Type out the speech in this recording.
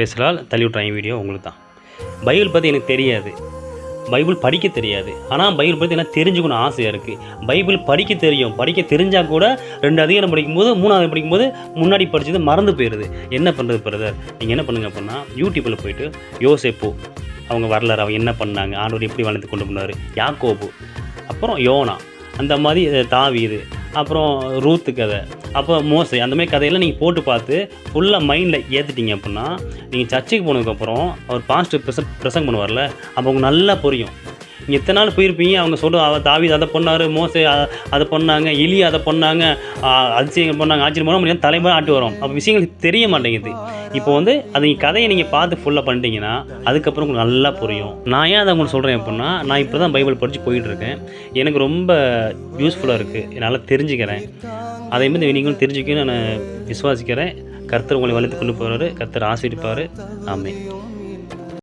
பேசுகிறால் தள்ளி விட்றாங்க வீடியோ உங்களுக்கு தான் பைபிள் பற்றி எனக்கு தெரியாது. பைபிள் படிக்க தெரியாது. ஆனால் பைபிள் பற்றி எனக்கு தெரிஞ்சுக்கணும் ஆசையாக இருக்குது பைபிள் படிக்க தெரியும். படிக்க தெரிஞ்சால் கூட ரெண்டு அதிகாரம் படிக்கும்போது மூணாவது படிக்கும்போது முன்னாடி படிச்சது மறந்து போயிடுது என்ன பண்ணுறது பிரதர் நீங்கள் என்ன பண்ணுங்கள் அப்படின்னா யூடியூப்பில் போயிட்டு யோசேப்பு அவங்க வரலாறு அவங்க என்ன பண்ணாங்க ஆண்டவர் எப்படி வளர்த்து கொண்டு போனார் யாக்கோபு அப்புறம் யோனா அந்த மாதிரி தாவீது அப்புறம் ரூத்து கதை. அப்போ மோசை அந்த மாதிரி கதையெல்லாம் நீங்கள் போட்டு பார்த்து ஃபுல்லாக மைண்டில் ஏற்றுட்டீங்க அப்படின்னா நீங்கள் சர்ச்சுக்கு போனதுக்கப்புறம் அவர் பாஸ்ட்டு ப்ரெச ப்ரெசங் பண்ணுவார்ல அப்போ உங்களுக்கு நல்லா புரியும். நீங்கள் எத்தனை நாள் போயிருப்பீங்க? அவங்க சொல்கிற அவ தாவி அதை பண்ணார் மோசை அதை பண்ணாங்க எலி அதை பண்ணாங்க அதிசயங்கள் பண்ணாங்க ஆச்சரியம் பண்ணால் முடியாது தலைமுறை ஆட்டு வரும். அப்போ விஷயங்கள் தெரிய மாட்டேங்குது. இப்போ வந்து அது நீங்கள் கதையை நீங்கள் பார்த்து ஃபுல்லாக பண்ணிட்டீங்கன்னா அதுக்கப்புறம் உங்களுக்கு நல்லா புரியும். நான் ஏன் அதை உங்களுக்கு சொல்கிறேன் அப்படின்னா நான் இப்போ தான் பைபிள் படித்து போயிட்டு இருக்கேன். எனக்கு ரொம்ப யூஸ்ஃபுல்லாக இருக்குது என்னால் தெரிஞ்சுக்கிறேன். அதே மாதிரி நீங்களும் தெரிஞ்சுக்கணும்னு நான் விசுவாசிக்கிறேன். கர்த்தர் உங்களை வளர்த்து கொண்டு போகிறாரு கர்த்தர் ஆசிரிப்பார் ஆமே